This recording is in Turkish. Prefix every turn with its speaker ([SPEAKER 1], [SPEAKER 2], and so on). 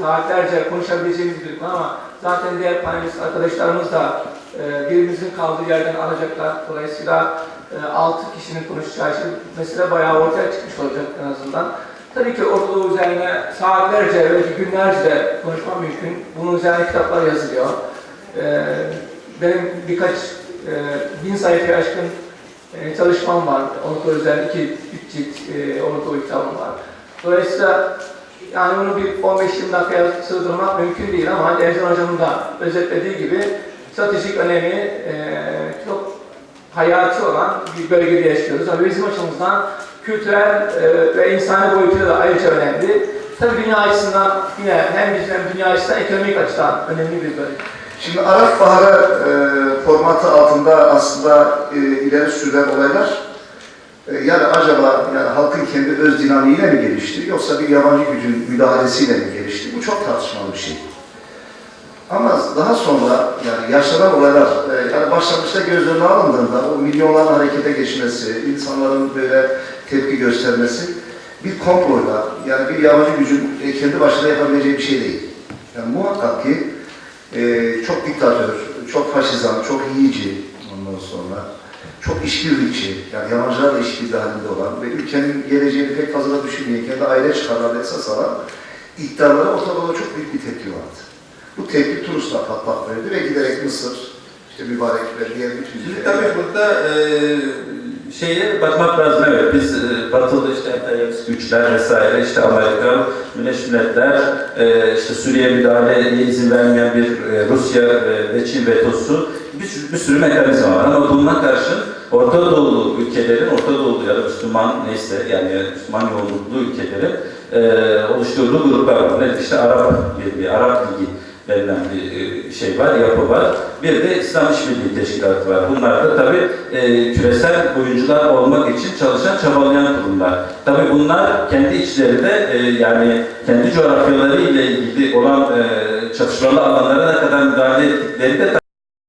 [SPEAKER 1] saatlerce konuşabileceğimiz bir konu ama zaten diğer panelist arkadaşlarımız da e, birimizin kaldığı yerden alacaklar. Dolayısıyla e, 6 kişinin konuşacağı için mesele bayağı ortaya çıkmış olacak en azından. Tabii ki Orta Doğu üzerine saatlerce, belki günlerce de konuşmam mümkün. Bunun üzerine kitaplar yazılıyor. E, benim birkaç e, bin sayfaya aşkın e, çalışmam var. Orta Doğu üzerine iki, üç cilt e, Orta Doğu kitabım var. Dolayısıyla yani bunu bir 15-20 dakikaya sığdırmak mümkün değil ama hani Ercan Hocam'ın da özetlediği gibi stratejik önemi e, çok hayati olan bir bölgede yaşıyoruz. Ama bizim açımızdan kültürel e, ve insani boyutuyla da ayrıca önemli. Tabii dünya açısından yine hem bizim hem dünya açısından ekonomik açıdan önemli bir bölge.
[SPEAKER 2] Şimdi Arap Baharı e, formatı altında aslında e, ileri sürülen olaylar yani acaba yani halkın kendi öz dinamiğiyle mi gelişti yoksa bir yabancı gücün müdahalesiyle mi gelişti? Bu çok tartışmalı bir şey. Ama daha sonra yani yaşanan olaylar e, yani başlangıçta göz önüne alındığında o milyonların harekete geçmesi, insanların böyle tepki göstermesi bir komployla yani bir yabancı gücün e, kendi başına yapabileceği bir şey değil. Yani muhakkak ki e, çok diktatör, çok faşizan, çok yiyici ondan sonra çok işbirlikçi, yani yabancılarla işbirliği halinde olan ve ülkenin geleceğini pek fazla düşünmeyen, kendi aile çıkarlarına esas alan iddialara ortada çok büyük bir tepki vardı. Bu tepki Tunus'ta patlak verdi ve giderek Mısır, işte mübarek ve diğer bütün ülkeler-
[SPEAKER 3] tabii burada e, şeye bakmak lazım evet biz e, batılı işte emperyalist güçler vesaire işte Amerika, Birleşmiş Milletler e, işte Suriye müdahaleye izin vermeyen bir e, Rusya e, ve Çin vetosu bir, bir sürü mekanizma var ama buna karşın Orta Doğulu ülkelerin, Orta Doğulu ya da Müslüman neyse yani Müslüman yoğunluklu ülkelerin e, oluşturduğu gruplar var. Nedir? İşte Arap Birliği, Arap Ligi denilen bir e, şey var, yapı var. Bir de İslam İşbirliği Teşkilatı var. Bunlar da tabii e, küresel oyuncular olmak için çalışan, çabalayan kurumlar. Tabii bunlar kendi içlerinde e, yani kendi coğrafyaları ile ilgili olan e, çatışmalı alanlara ne kadar müdahale ettikleri de